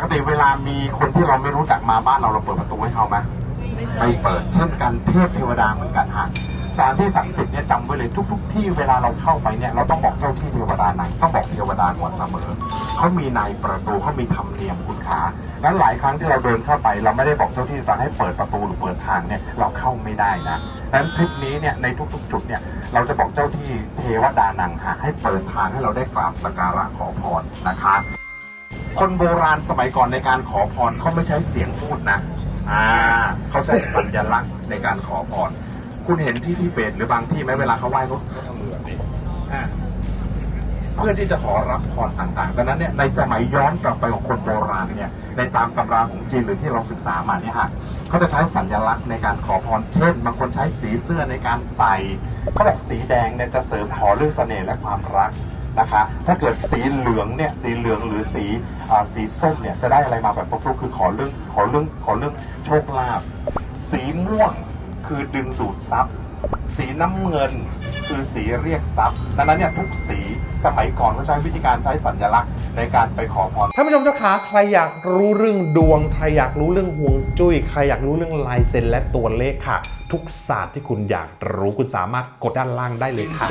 ปกติเวลามีคนที่เราไม่รู้จักมาบ้านเราเราเปิดประตูให้เขาไหมไม่เปิดเช่นกันเทพเทวดาเหมือนกันฮะสถานที่ศักดิ์สิทธิ์เนี่ยจำไว้เลยทุกๆที่เวลาเราเข้าไปเนี่ยเราต้องบอกเจ้าที่เทวดาไหนต้องบอกเทวดาก่อนเสมอเขามีในประตูเขามีธรรมเนียมคุณขางั้นหลายครั้งที่เราเดินเข้าไป เราไม่ได้บอกเจ้าที่จะให้เปิดประตูหรือเปิดทางเนี่ยเราเข้าไม่ได้นะนั้นทริปนี้เนี่ยในทุก ๆ จุดเนี่ยเราจะบอกเจ้าที่เทวดานังหาให้เปิดทางให้เราได้กราบสักการะขอพรนะคะ คนโบราณสมัยก่อนในการขอพรเขาไม่ใช้เสียงพูดนะ อ่าเขาใช้สัญลักษณ์ในการขอพร คุณเห็นที่ทิเบตหรือบางที่ไหมเวลาเขาไหว้เขาเขาทำมือแบบนี้อ่าเพื่อที่จะขอรับพรต่างๆดังนั้นเนี่ยในสมัยย้อนกลับไปของคนโบราณเนี่ยในตามตำราของจีนหรือที่เราศึกษามาเนี่ยฮะเขาจะใช้สัญลักษณ์ในการขอพร เช่นบางคนใช้สีเสื้อในการใส่เขาบอกสีแดงเนี่ยจะเสริมขอเรื่องเสน่ห์และความรัก นะคะ ถ้าเกิดสีเหลืองเนี่ยสีเหลืองหรือสีอสีส้มเนี่ยจะได้อะไรมาแบบฟลุกๆคือขอเรื่องขอเรื่องขอเรื่องโชคลาภสีม่วงคือดึงดูดทรัพย์ สีน้ำเงินคือสีเรียกทรัพย์ดังนั้นเนี่ยทุกสีสมัยก่อนก็ใช้วิธีการใช้สัญลักษณ์ในการไปขอพรท่านผู้ชมเจ้าขาใครอยากรู้เรื่องดวง ใครอยากรู้เรื่องห่วงจุ้ย ใครอยากรู้เรื่องลายเซ็นและตัวเลขค่ะ ทุกศาสตร์ที่คุณอยากรู้คุณสามารถกดด้านล่างได้เลยค่ะ